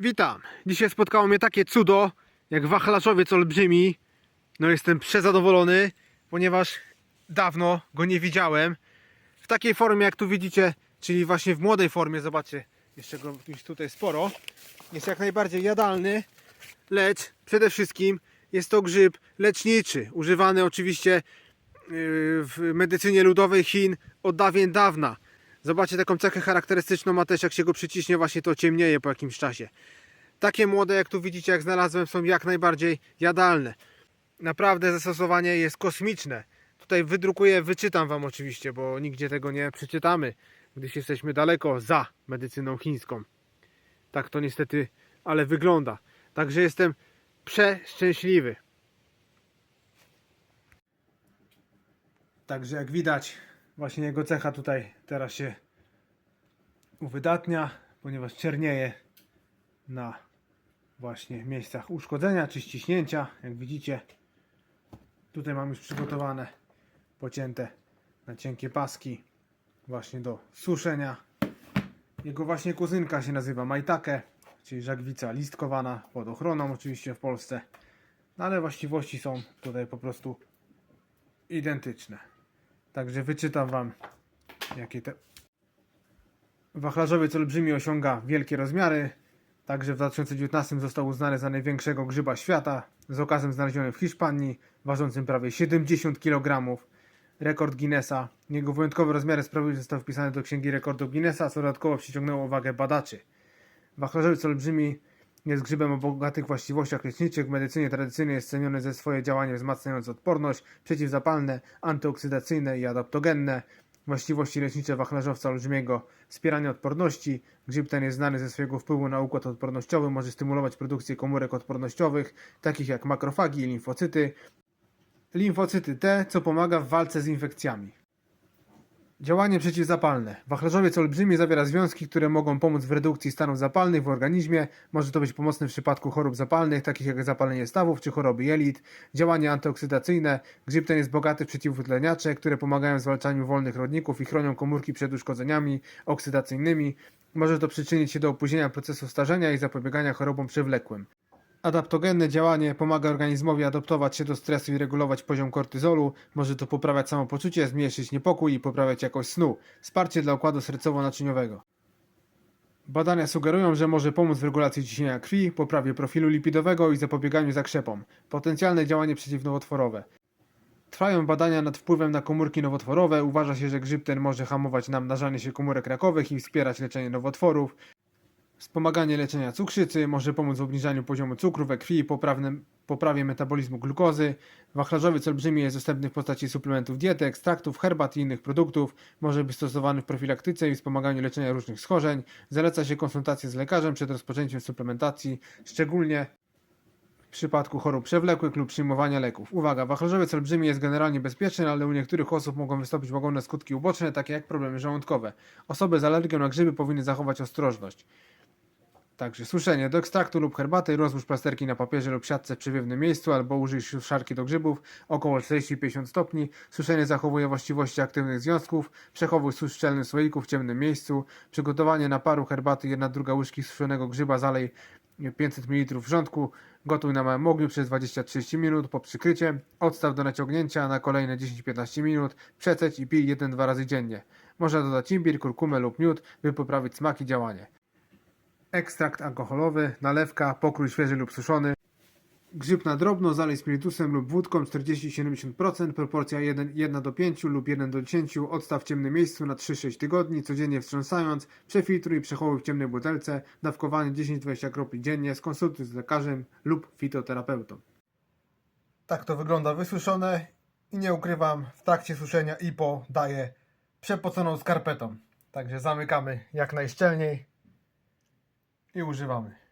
Witam. Dzisiaj spotkało mnie takie cudo, jak wachlarzowiec olbrzymi. No jestem przezadowolony, ponieważ dawno go nie widziałem. W takiej formie, jak tu widzicie, czyli właśnie w młodej formie, zobaczcie, jeszcze go tutaj sporo. Jest jak najbardziej jadalny, lecz przede wszystkim jest to grzyb leczniczy, używany oczywiście yy, w medycynie ludowej Chin od dawien dawna. Zobaczcie taką cechę charakterystyczną ma też jak się go przyciśnie właśnie to ciemnieje po jakimś czasie. Takie młode jak tu widzicie jak znalazłem są jak najbardziej jadalne. Naprawdę zastosowanie jest kosmiczne. Tutaj wydrukuję, wyczytam wam oczywiście, bo nigdzie tego nie przeczytamy, gdyż jesteśmy daleko za medycyną chińską. Tak to niestety, ale wygląda. Także jestem przeszczęśliwy. Także jak widać, właśnie jego cecha tutaj teraz się uwydatnia, ponieważ czernieje na właśnie miejscach uszkodzenia czy ściśnięcia. Jak widzicie, tutaj mam już przygotowane, pocięte na cienkie paski właśnie do suszenia. Jego właśnie kuzynka się nazywa Majtake, czyli żagwica listkowana pod ochroną oczywiście w Polsce. No ale właściwości są tutaj po prostu identyczne. Także wyczytam Wam, jakie te... Wachlarzowiec olbrzymi osiąga wielkie rozmiary. Także w 2019 został uznany za największego grzyba świata. Z okazem znaleziony w Hiszpanii, ważącym prawie 70 kg. Rekord Guinnessa. Jego wyjątkowe rozmiary sprawiły, że został wpisany do Księgi Rekordów Guinnessa, co dodatkowo przyciągnęło uwagę badaczy. Wachlarzowiec olbrzymi jest grzybem o bogatych właściwościach leczniczych. W medycynie tradycyjnej jest ceniony ze swoje działanie wzmacniające odporność, przeciwzapalne, antyoksydacyjne i adaptogenne. Właściwości lecznicze wachlarzowca olbrzymiego, wspieranie odporności. Grzyb ten jest znany ze swojego wpływu na układ odpornościowy, może stymulować produkcję komórek odpornościowych, takich jak makrofagi i limfocyty. Limfocyty T, co pomaga w walce z infekcjami. Działanie przeciwzapalne. Wachlarzowiec olbrzymi zawiera związki, które mogą pomóc w redukcji stanów zapalnych w organizmie. Może to być pomocne w przypadku chorób zapalnych, takich jak zapalenie stawów czy choroby jelit. Działanie antyoksydacyjne. Grzyb ten jest bogaty w przeciwutleniacze, które pomagają w zwalczaniu wolnych rodników i chronią komórki przed uszkodzeniami oksydacyjnymi. Może to przyczynić się do opóźnienia procesu starzenia i zapobiegania chorobom przewlekłym. Adaptogenne działanie pomaga organizmowi adaptować się do stresu i regulować poziom kortyzolu. Może to poprawiać samopoczucie, zmniejszyć niepokój i poprawiać jakość snu. Wsparcie dla układu sercowo-naczyniowego. Badania sugerują, że może pomóc w regulacji ciśnienia krwi, poprawie profilu lipidowego i zapobieganiu zakrzepom. Potencjalne działanie przeciwnowotworowe. Trwają badania nad wpływem na komórki nowotworowe. Uważa się, że grzyb ten może hamować namnażanie się komórek rakowych i wspierać leczenie nowotworów. Wspomaganie leczenia cukrzycy może pomóc w obniżaniu poziomu cukru we krwi i poprawnym, poprawie metabolizmu glukozy. Wachlarzowiec olbrzymi jest dostępny w postaci suplementów diety, ekstraktów, herbat i innych produktów. Może być stosowany w profilaktyce i wspomaganiu leczenia różnych schorzeń. Zaleca się konsultację z lekarzem przed rozpoczęciem suplementacji, szczególnie w przypadku chorób przewlekłych lub przyjmowania leków. Uwaga, wachlarzowiec olbrzymi jest generalnie bezpieczny, ale u niektórych osób mogą wystąpić łagodne skutki uboczne, takie jak problemy żołądkowe. Osoby z alergią na grzyby powinny zachować ostrożność. Także suszenie do ekstraktu lub herbaty, rozłóż plasterki na papierze lub siatce w przewiewnym miejscu albo użyj suszarki do grzybów około 40-50 stopni. Suszenie zachowuje właściwości aktywnych związków. Przechowuj susz w szczelnym słoiku w ciemnym miejscu. Przygotowanie naparu herbaty 1 druga łyżki suszonego grzyba zalej 500 ml wrzątku. Gotuj na małym ogniu przez 20-30 minut po przykrycie. Odstaw do naciągnięcia na kolejne 10-15 minut. Przeceć i pij 1-2 razy dziennie. Można dodać imbir, kurkumę lub miód, by poprawić smak i działanie. Ekstrakt alkoholowy, nalewka, pokrój świeży lub suszony. Grzyb na drobno, zalej spirytusem lub wódką 40-70%, proporcja 1, 1 do 5 lub 1 do 10, odstaw w ciemnym miejscu na 3-6 tygodni, codziennie wstrząsając, przefiltruj i przechowuj w ciemnej butelce, dawkowanie 10-20 kropli dziennie, skonsultuj z lekarzem lub fitoterapeutą. Tak to wygląda wysuszone i nie ukrywam, w trakcie suszenia i po daję przepoconą skarpetą. Także zamykamy jak najszczelniej i używamy.